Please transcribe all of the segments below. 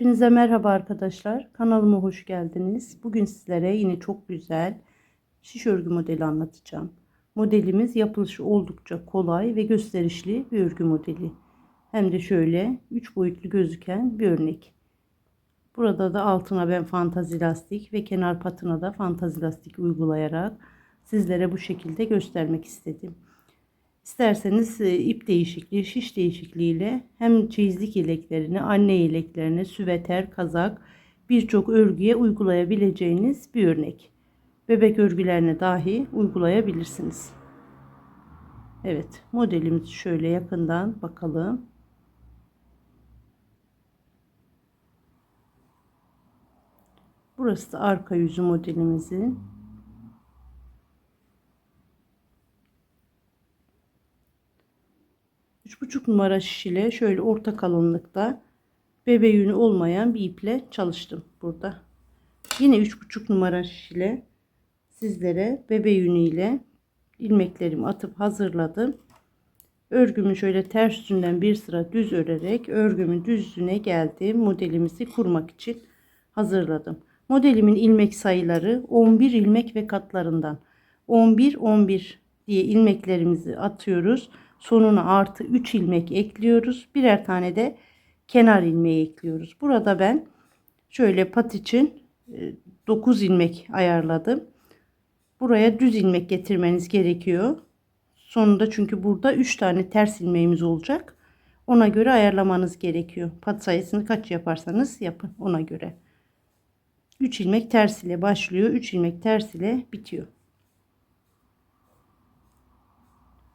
Hepinize merhaba arkadaşlar. Kanalıma hoş geldiniz. Bugün sizlere yine çok güzel şiş örgü modeli anlatacağım. Modelimiz yapılışı oldukça kolay ve gösterişli bir örgü modeli. Hem de şöyle 3 boyutlu gözüken bir örnek. Burada da altına ben fantazi lastik ve kenar patına da fantazi lastik uygulayarak sizlere bu şekilde göstermek istedim. İsterseniz e, ip değişikliği, şiş değişikliğiyle hem çeyizlik yeleklerini, anne yeleklerini, süveter, kazak birçok örgüye uygulayabileceğiniz bir örnek. Bebek örgülerine dahi uygulayabilirsiniz. Evet, modelimizi şöyle yakından bakalım. Burası da arka yüzü modelimizin. Üç buçuk numara şiş ile şöyle orta kalınlıkta bebe yünü olmayan bir iple çalıştım burada. Yine üç buçuk numara şiş ile sizlere bebe yünü ile ilmeklerimi atıp hazırladım. Örgümü şöyle ters yüzünden bir sıra düz örerek örgümün düzlüğüne geldim. Modelimizi kurmak için hazırladım. Modelimin ilmek sayıları 11 ilmek ve katlarından 11 11 diye ilmeklerimizi atıyoruz. Sonuna artı 3 ilmek ekliyoruz. Birer tane de kenar ilmeği ekliyoruz. Burada ben şöyle pat için 9 e, ilmek ayarladım. Buraya düz ilmek getirmeniz gerekiyor. Sonunda çünkü burada 3 tane ters ilmeğimiz olacak. Ona göre ayarlamanız gerekiyor. Pat sayısını kaç yaparsanız yapın ona göre. 3 ilmek ters ile başlıyor. 3 ilmek ters ile bitiyor.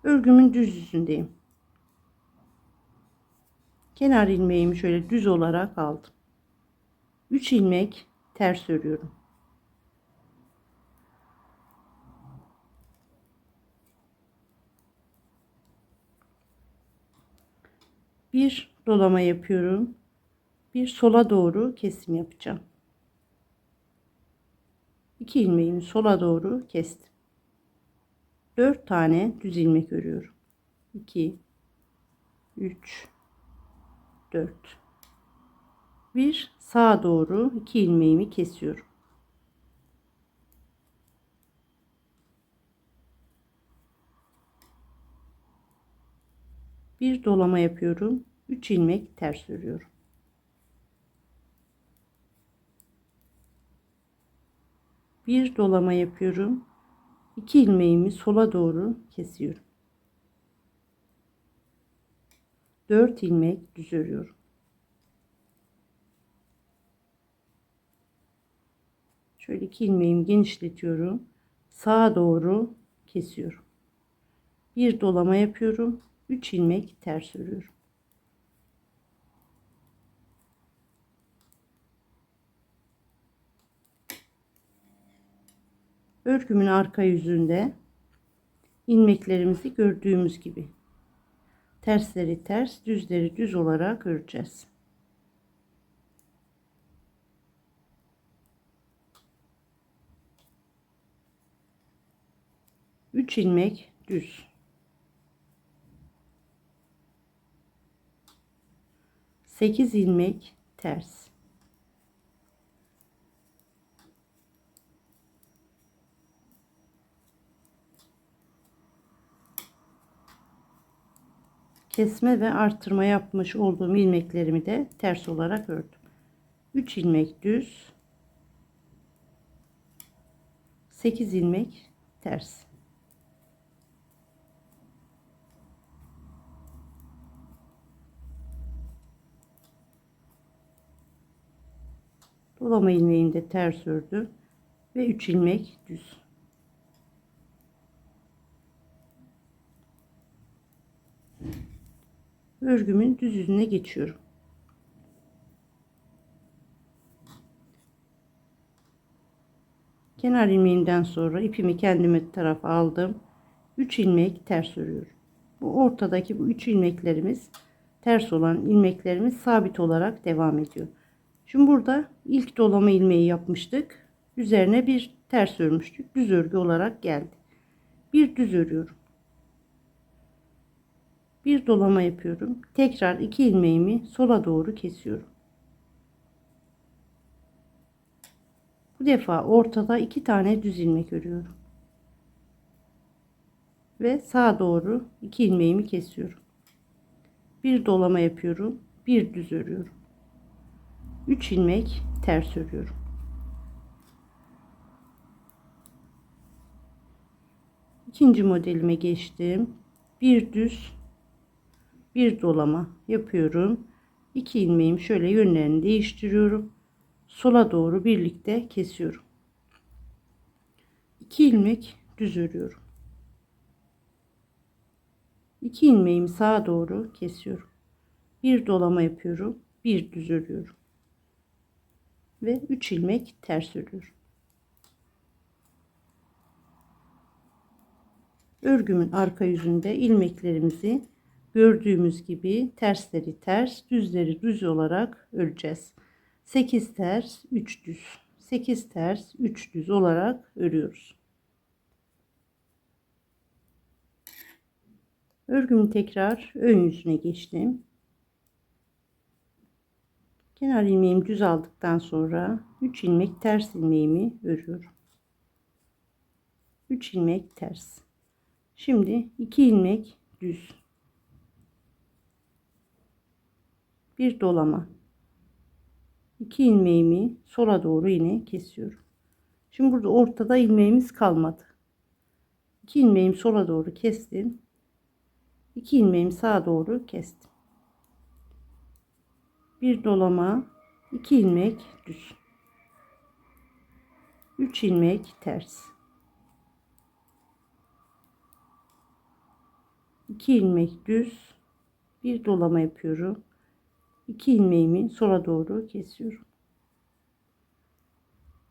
Örgümün düz yüzündeyim. Kenar ilmeğimi şöyle düz olarak aldım. 3 ilmek ters örüyorum. Bir dolama yapıyorum. Bir sola doğru kesim yapacağım. 2 ilmeğimi sola doğru kestim. 4 tane düz ilmek örüyorum. 2 3 4 bir sağa doğru 2 ilmeğimi kesiyorum. Bir dolama yapıyorum. 3 ilmek ters örüyorum. bir dolama yapıyorum. 2 ilmeğimi sola doğru kesiyorum. 4 ilmek düz örüyorum. Şöyle 2 ilmeğimi genişletiyorum. Sağa doğru kesiyorum. Bir dolama yapıyorum. 3 ilmek ters örüyorum. Örgümün arka yüzünde ilmeklerimizi gördüğümüz gibi tersleri ters düzleri düz olarak öreceğiz. Üç ilmek düz. Sekiz ilmek ters. Kesme ve arttırma yapmış olduğum ilmeklerimi de ters olarak ördüm. 3 ilmek düz 8 ilmek ters dolama ilmeğimi de ters ördüm ve 3 ilmek düz örgümün düz yüzüne geçiyorum. Kenar ilmeğinden sonra ipimi kendime tarafa aldım. 3 ilmek ters örüyorum. Bu ortadaki bu 3 ilmeklerimiz ters olan ilmeklerimiz sabit olarak devam ediyor. Şimdi burada ilk dolama ilmeği yapmıştık. Üzerine bir ters örmüştük. Düz örgü olarak geldi. Bir düz örüyorum bir dolama yapıyorum. Tekrar iki ilmeğimi sola doğru kesiyorum. Bu defa ortada iki tane düz ilmek örüyorum. Ve sağa doğru iki ilmeğimi kesiyorum. Bir dolama yapıyorum. Bir düz örüyorum. 3 ilmek ters örüyorum. İkinci modelime geçtim. Bir düz bir dolama yapıyorum. 2 ilmeğimi şöyle yönlerini değiştiriyorum. Sola doğru birlikte kesiyorum. 2 ilmek düz örüyorum. 2 ilmeğimi sağa doğru kesiyorum. Bir dolama yapıyorum. Bir düz örüyorum. Ve 3 ilmek ters örüyorum. Örgümün arka yüzünde ilmeklerimizi gördüğümüz gibi tersleri ters, düzleri düz olarak öreceğiz. 8 ters, 3 düz. 8 ters, 3 düz olarak örüyoruz. Örgümü tekrar ön yüzüne geçtim. Kenar ilmeğimi düz aldıktan sonra 3 ilmek ters ilmeğimi örüyorum. 3 ilmek ters. Şimdi 2 ilmek düz. Bir dolama. 2 ilmeğimi sola doğru yine kesiyorum. Şimdi burada ortada ilmeğimiz kalmadı. 2 ilmeğimi sola doğru kestim. 2 ilmeğimi sağa doğru kestim. Bir dolama, 2 ilmek düz. 3 ilmek ters. 2 ilmek düz bir dolama yapıyorum 2 ilmeğimi sola doğru kesiyorum.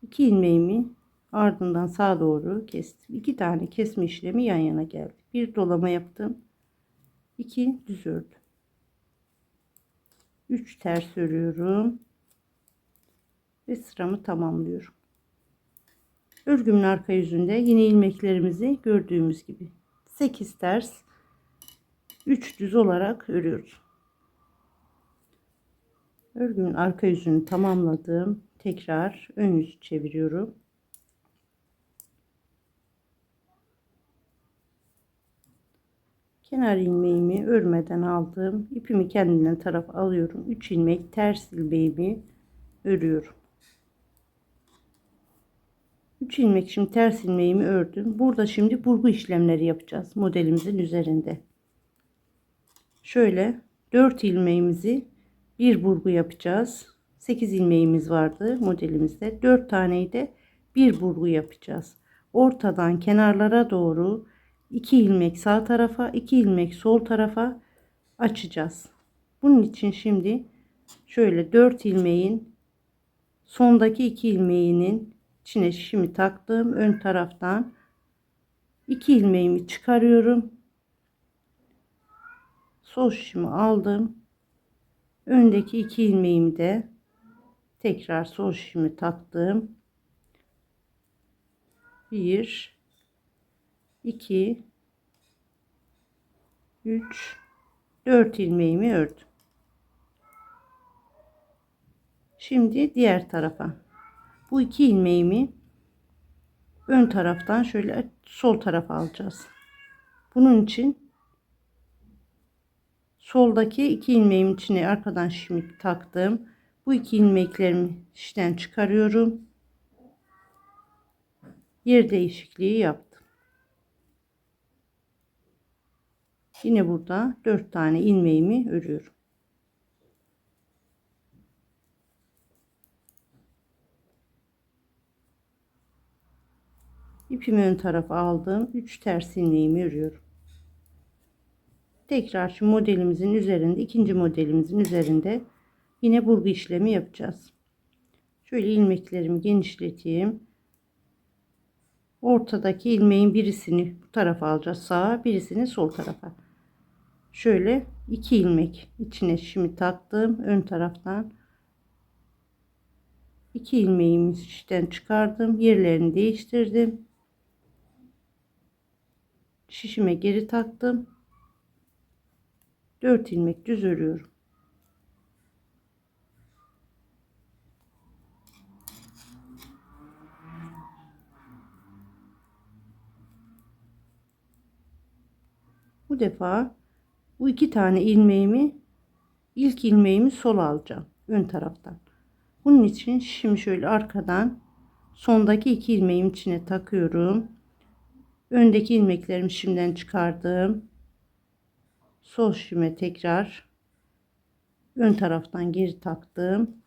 2 ilmeğimi ardından sağa doğru kestim. 2 tane kesme işlemi yan yana geldi. Bir dolama yaptım. 2 düz ördüm. 3 ters örüyorum. Ve sıramı tamamlıyorum. Örgümün arka yüzünde yine ilmeklerimizi gördüğümüz gibi 8 ters 3 düz olarak örüyoruz. Örgümün arka yüzünü tamamladım. Tekrar ön yüzü çeviriyorum. Kenar ilmeğimi örmeden aldım. İpimi kendinden taraf alıyorum. 3 ilmek ters ilmeğimi örüyorum. 3 ilmek şimdi ters ilmeğimi ördüm. Burada şimdi burgu işlemleri yapacağız modelimizin üzerinde şöyle 4 ilmeğimizi bir burgu yapacağız. 8 ilmeğimiz vardı modelimizde. 4 taneyi de bir burgu yapacağız. Ortadan kenarlara doğru 2 ilmek sağ tarafa, 2 ilmek sol tarafa açacağız. Bunun için şimdi şöyle 4 ilmeğin sondaki 2 ilmeğinin içine şişimi taktım. Ön taraftan 2 ilmeğimi çıkarıyorum sol şişimi aldım. Öndeki iki ilmeğimi de tekrar sol şişimi taktım. 1 2 3 4 ilmeğimi ördüm. Şimdi diğer tarafa. Bu iki ilmeğimi ön taraftan şöyle sol tarafa alacağız. Bunun için soldaki iki ilmeğim içine arkadan şimit taktım. Bu iki ilmeklerimi işten çıkarıyorum. Yer değişikliği yaptım. Yine burada dört tane ilmeğimi örüyorum. İpimi ön tarafa aldım. 3 ters ilmeğimi örüyorum tekrar şu modelimizin üzerinde ikinci modelimizin üzerinde yine burgu işlemi yapacağız. Şöyle ilmeklerimi genişleteyim. Ortadaki ilmeğin birisini bu tarafa alacağız sağa birisini sol tarafa. Şöyle iki ilmek içine şimdi taktım ön taraftan. iki ilmeğimi işten çıkardım yerlerini değiştirdim. Şişime geri taktım 4 ilmek düz örüyorum. Bu defa bu iki tane ilmeğimi ilk ilmeğimi sol alacağım ön taraftan. Bunun için şimdi şöyle arkadan sondaki iki ilmeğim içine takıyorum. Öndeki ilmeklerimi şimdiden çıkardım. Sol şime tekrar ön taraftan geri taktım.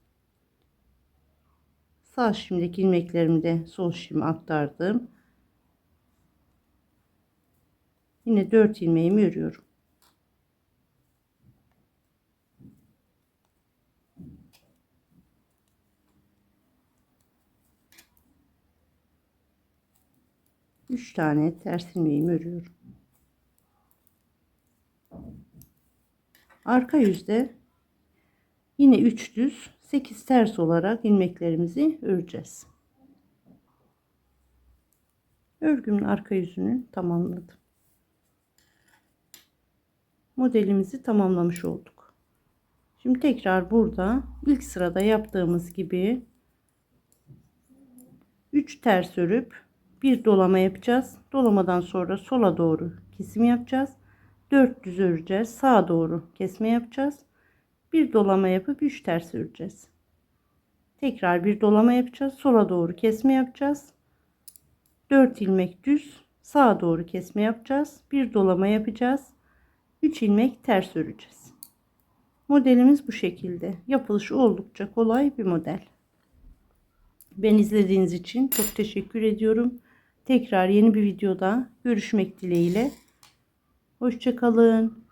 Sağ şimdiki ilmeklerimi de sol şime aktardım. Yine 4 ilmeğimi örüyorum. Üç tane ters ilmeğimi örüyorum. Arka yüzde yine 3 düz 8 ters olarak ilmeklerimizi öreceğiz. Örgümün arka yüzünü tamamladım. Modelimizi tamamlamış olduk. Şimdi tekrar burada ilk sırada yaptığımız gibi 3 ters örüp bir dolama yapacağız. Dolamadan sonra sola doğru kesim yapacağız. 4 düz öreceğiz. Sağa doğru kesme yapacağız. Bir dolama yapıp 3 ters öreceğiz. Tekrar bir dolama yapacağız. Sola doğru kesme yapacağız. 4 ilmek düz sağa doğru kesme yapacağız. Bir dolama yapacağız. 3 ilmek ters öreceğiz. Modelimiz bu şekilde. Yapılışı oldukça kolay bir model. Ben izlediğiniz için çok teşekkür ediyorum. Tekrar yeni bir videoda görüşmek dileğiyle. Hoşçakalın.